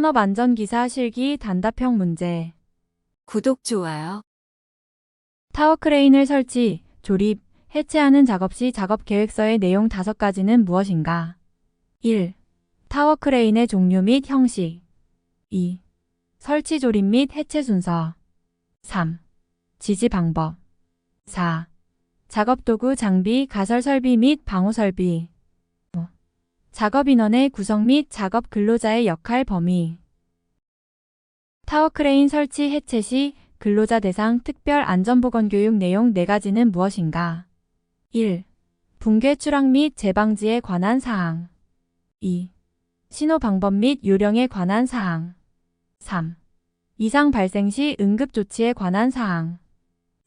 산업안전기사 실기 단답형 문제. 구독, 좋아요. 타워 크레인을 설치, 조립, 해체하는 작업 시 작업 계획서의 내용 다섯 가지는 무엇인가? 1. 타워 크레인의 종류 및 형식. 2. 설치 조립 및 해체 순서. 3. 지지 방법. 4. 작업 도구 장비 가설 설비 및 방호 설비. 5. 작업 인원의 구성 및 작업 근로자의 역할 범위. 타워 크레인 설치 해체 시 근로자 대상 특별 안전보건교육 내용 4가지는 무엇인가? 1. 붕괴 추락 및 재방지에 관한 사항. 2. 신호 방법 및 요령에 관한 사항. 3. 이상 발생 시 응급 조치에 관한 사항.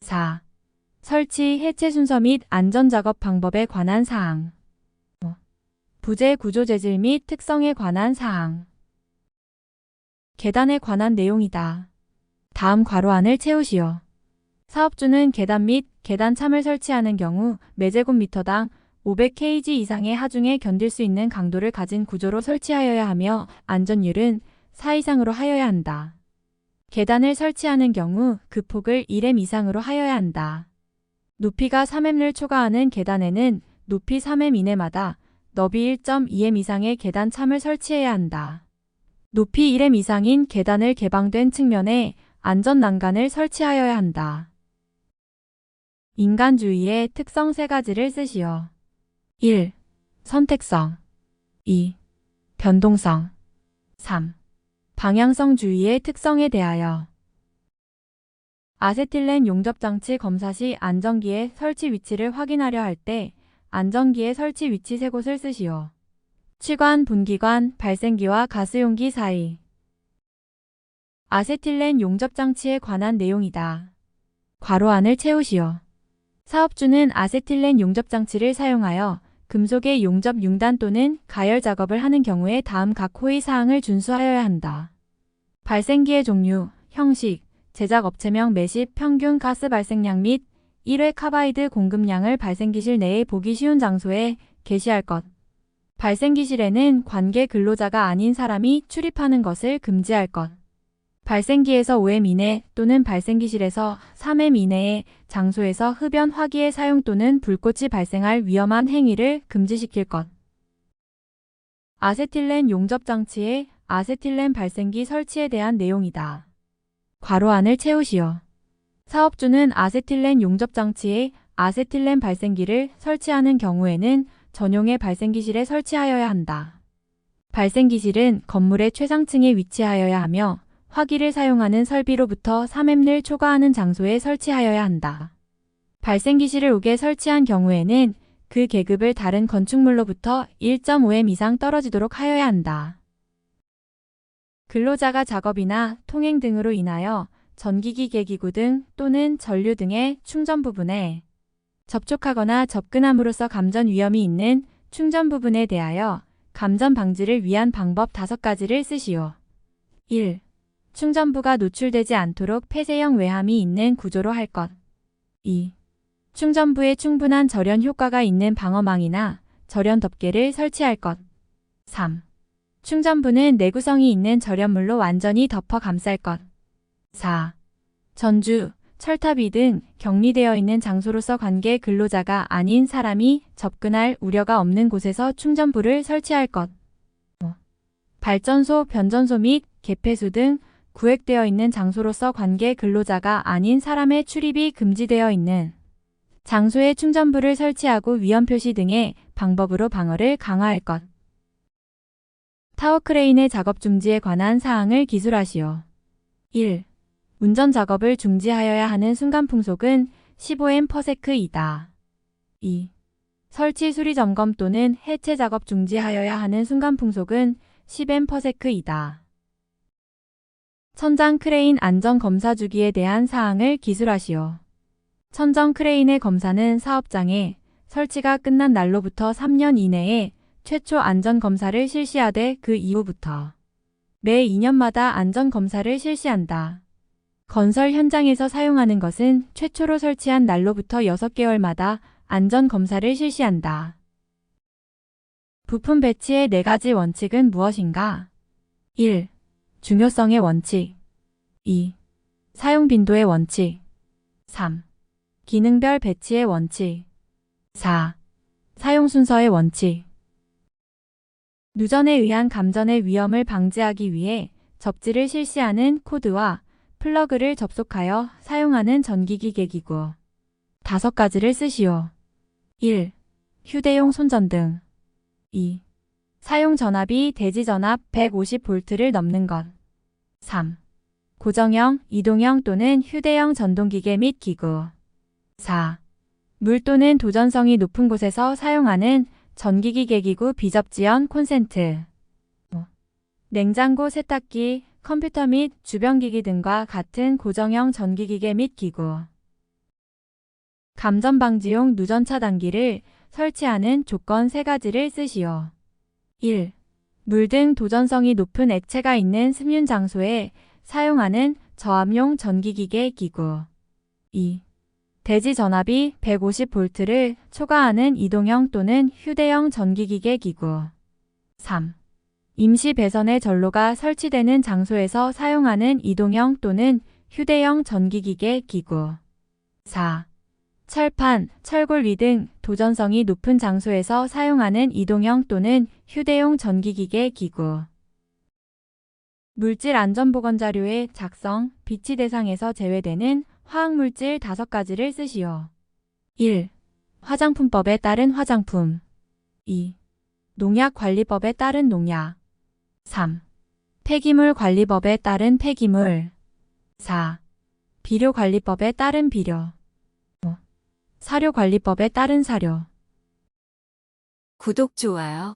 4. 설치, 해체 순서 및 안전작업 방법에 관한 사항. 5. 부재 구조 재질 및 특성에 관한 사항. 계단에 관한 내용이다. 다음 괄호 안을 채우시오. 사업주는 계단 및 계단 참을 설치하는 경우 매제곱미터당 500kg 이상의 하중에 견딜 수 있는 강도를 가진 구조로 설치하여야 하며 안전율은 4 이상으로 하여야 한다. 계단을 설치하는 경우 그 폭을 1m 이상으로 하여야 한다. 높이가 3m를 초과하는 계단에는 높이 3m 이내마다 너비 1.2m 이상의 계단 참을 설치해야 한다. 높이 1m 이상인 계단을 개방된 측면에 안전 난간을 설치하여야 한다. 인간주의의 특성 세 가지를 쓰시오. 1. 선택성 2. 변동성 3. 방향성 주의의 특성에 대하여 아세틸렌 용접장치 검사 시 안전기의 설치 위치를 확인하려 할 때 안전기의 설치 위치 세 곳을 쓰시오. 치관, 분기관, 발생기와 가스용기 사이 아세틸렌 용접장치에 관한 내용이다. 괄호 안을 채우시오. 사업주는 아세틸렌 용접장치를 사용하여 금속의 용접 융단 또는 가열 작업을 하는 경우에 다음 각 호의 사항을 준수하여야 한다. 발생기의 종류, 형식, 제작 업체명 매십 평균 가스 발생량 및 1회 카바이드 공급량을 발생기실 내에 보기 쉬운 장소에 게시할 것. 발생기실에는 관계 근로자가 아닌 사람이 출입하는 것을 금지할 것. 발생기에서 5m 이내 또는 발생기실에서 3m 이내의 장소에서 흡연 화기의 사용 또는 불꽃이 발생할 위험한 행위를 금지시킬 것. 아세틸렌 용접장치의 아세틸렌 발생기 설치에 대한 내용이다. 괄호 안을 채우시오. 사업주는 아세틸렌 용접 장치에 아세틸렌 발생기를 설치하는 경우에는 전용의 발생기실에 설치하여야 한다. 발생기실은 건물의 최상층에 위치하여야 하며 화기를 사용하는 설비로부터 3m를 초과하는 장소에 설치하여야 한다. 발생기실을 옥에 설치한 경우에는 그 계급을 다른 건축물로부터 1.5m 이상 떨어지도록 하여야 한다. 근로자가 작업이나 통행 등으로 인하여 전기기 계 기구 등 또는 전류 등의 충전 부분에 접촉하거나 접근함으로써 감전 위험이 있는 충전 부분에 대하여 감전 방지를 위한 방법 5가지를 쓰시오. 1. 충전부가 노출되지 않도록 폐쇄형 외함이 있는 구조로 할 것. 2. 충전부에 충분한 절연 효과가 있는 방어망이나 절연 덮개를 설치할 것. 3. 충전부는 내구성이 있는 절연물로 완전히 덮어 감쌀 것. 4. 전주, 철탑이 등 격리되어 있는 장소로서 관계 근로자가 아닌 사람이 접근할 우려가 없는 곳에서 충전부를 설치할 것. 5. 발전소, 변전소 및 개폐수 등 구획되어 있는 장소로서 관계 근로자가 아닌 사람의 출입이 금지되어 있는 장소에 충전부를 설치하고 위험 표시 등의 방법으로 방어를 강화할 것. 타워 크레인의 작업 중지에 관한 사항을 기술하시오. 1. 운전 작업을 중지하여야 하는 순간 풍속은 15m/s이다. 2. 설치 수리 점검 또는 해체 작업 중지하여야 하는 순간 풍속은 10m/s이다. 천장 크레인 안전 검사 주기에 대한 사항을 기술하시오. 천정 크레인의 검사는 사업장에 설치가 끝난 날로부터 3년 이내에 최초 안전 검사를 실시하되 그 이후부터 매 2년마다 안전 검사를 실시한다. 건설 현장에서 사용하는 것은 최초로 설치한 날로부터 6개월마다 안전 검사를 실시한다. 부품 배치의 4가지 원칙은 무엇인가? 1. 중요성의 원칙 2. 사용 빈도의 원칙 3. 기능별 배치의 원칙 4. 사용 순서의 원칙 누전에 의한 감전의 위험을 방지하기 위해 접지를 실시하는 코드와 플러그를 접속하여 사용하는 전기기 계기구 다섯 가지를 쓰시오. 1. 휴대용 손전등 2. 사용 전압이 대지 전압 150V를 넘는 것 3. 고정형, 이동형 또는 휴대용 전동기계 및 기구 4. 물 또는 도전성이 높은 곳에서 사용하는 전기기계 기구 비접지연 콘센트 5. 냉장고, 세탁기, 컴퓨터 및 주변기기 등과 같은 고정형 전기기계 및 기구 감전 방지용 누전 차단기를 설치하는 조건 세 가지를 쓰시오. 1. 물 등 도전성이 높은 액체가 있는 습륜 장소에 사용하는 저압용 전기기계 기구. 2. 대지 전압이 150V를 초과하는 이동형 또는 휴대용 전기기계 기구. 3. 임시 배선의 전로가 설치되는 장소에서 사용하는 이동형 또는 휴대용 전기기계 기구. 4. 철판, 철골 위등 도전성이 높은 장소에서 사용하는 이동형 또는 휴대용 전기기계 기구. 물질 안전보건 자료의 작성, 비치 대상에서 제외되는 화학물질 5가지를 쓰시오. 1. 화장품법에 따른 화장품 2. 농약관리법에 따른 농약 3. 폐기물 관리법에 따른 폐기물 4. 비료 관리법에 따른 비료 사료 관리법에 따른 사료. 구독, 좋아요.